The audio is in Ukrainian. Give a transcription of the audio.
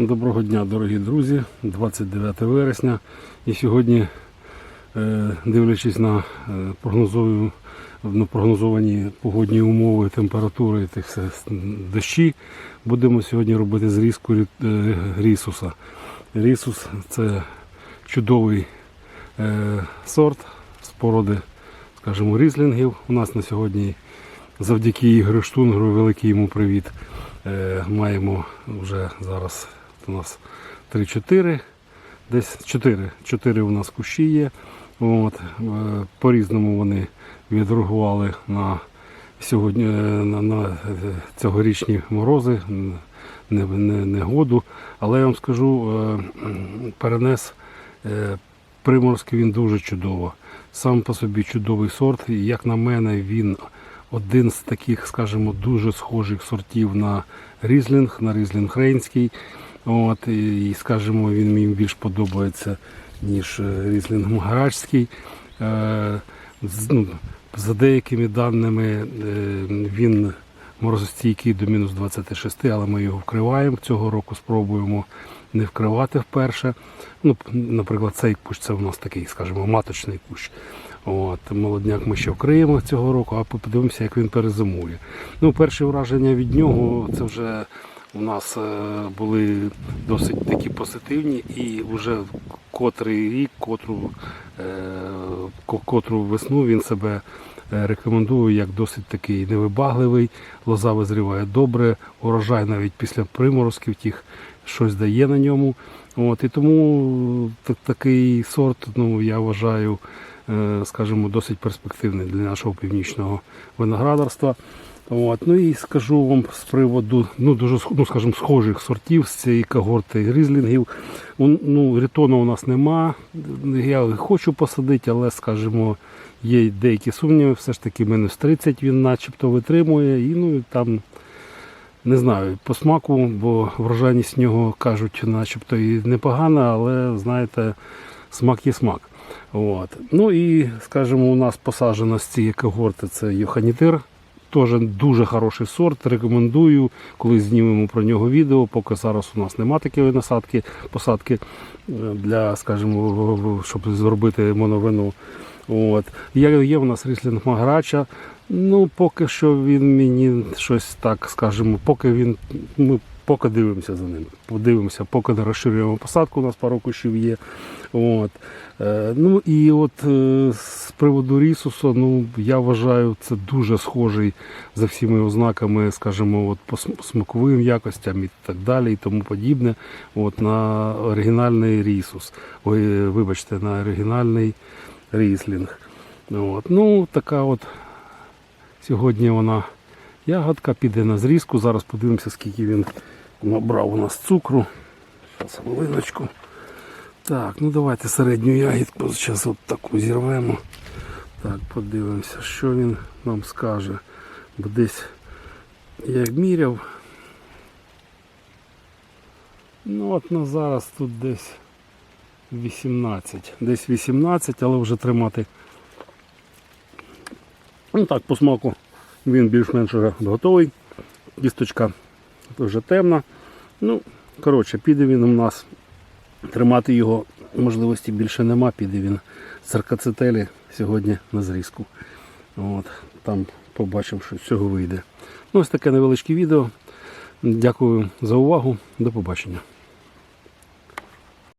Доброго дня, дорогі друзі, 29 вересня. І сьогодні, е, дивлячись на е, на прогнозовані погодні умови, температури тих все дощі, будемо сьогодні робити зрізку е, рісуса. Рісус це чудовий сорт з породи, скажімо, різлінгів. У нас на сьогодні завдяки Ігорю Штунгеру, великий йому привіт. Маємо вже зараз у нас 3-4, десь 4. 4 у нас кущі є. От, е, по-різному вони відреагували на сьогодні е, на, на е, цьогорічні морози, негоду. Але я вам скажу, перенес приморський він дуже чудово. Сам по собі чудовий сорт. Як на мене, він один з таких, скажімо, дуже схожих сортів на різлінг, на різлінг рейнський. От, і, скажімо, він мені більш подобається, ніж е, різлінг магарачський. Е, ну, за деякими даними е, він морозостійкий до мінус 26, але ми його вкриваємо. Цього року спробуємо не вкривати вперше. Ну, наприклад, цей кущ це у нас такий, скажімо, маточний кущ. От, молодняк ми ще вкриємо цього року, а подивимося, як він перезимує. Ну, перші враження від нього це вже у нас е, були досить такі позитивні, і вже котрий рік, котру, е, котру весну він себе е, рекомендує як досить такий невибагливий, лоза визріває добре, урожай навіть після приморозків тих щось дає на ньому. От, і тому так- такий сорт, ну, я вважаю, скажімо, досить перспективний для нашого північного виноградарства. От, ну і скажу вам з приводу ну, дуже ну, скажімо, схожих сортів з цієї когорти різлінгів. Ну, рітону у нас нема. Я хочу посадити, але, скажімо, є деякі сумніви. Все ж таки мінус 30 він начебто витримує. І ну, там не знаю, по смаку, бо врожайність нього кажуть, начебто і непогана, але знаєте, смак є смак. От. Ну і, скажімо, у нас посаджено з цієї когорти це Йоханітир. Теж дуже хороший сорт. Рекомендую, коли знімемо про нього відео. Поки зараз у нас нема такої насадки, посадки е, для, скажімо, щоб зробити моновину. От. Є у нас ріслінг Маграча. Ну, поки що він мені щось так, скажімо, поки він. Ми поки дивимося за ним. Подивимося, поки розширюємо посадку, у нас пару кущів є. От. Е, ну і от е, з приводу рісусу, ну я вважаю, це дуже схожий за всіми ознаками, скажімо, от по смаковим якостям і так далі, і тому подібне. От на оригінальний рісус. Ой, вибачте, на оригінальний ріслінг. От. Ну, така от сьогодні вона ягодка піде на зрізку. Зараз подивимося, скільки він набрав у нас цукру. Зараз хвилиночку. Так, ну давайте середню ягідку зараз от таку зірвемо. Так, подивимося, що він нам скаже. Бо десь я міряв. Ну от на зараз тут десь 18. Десь 18, але вже тримати. Ну так, по смаку він більш-менш вже готовий. Кісточка вже темно. Ну, коротше, піде він у нас. Тримати його можливості більше нема, піде він з аркацетелі сьогодні на зрізку. От, там побачив, що з цього вийде. Ну, ось таке невеличке відео. Дякую за увагу. До побачення.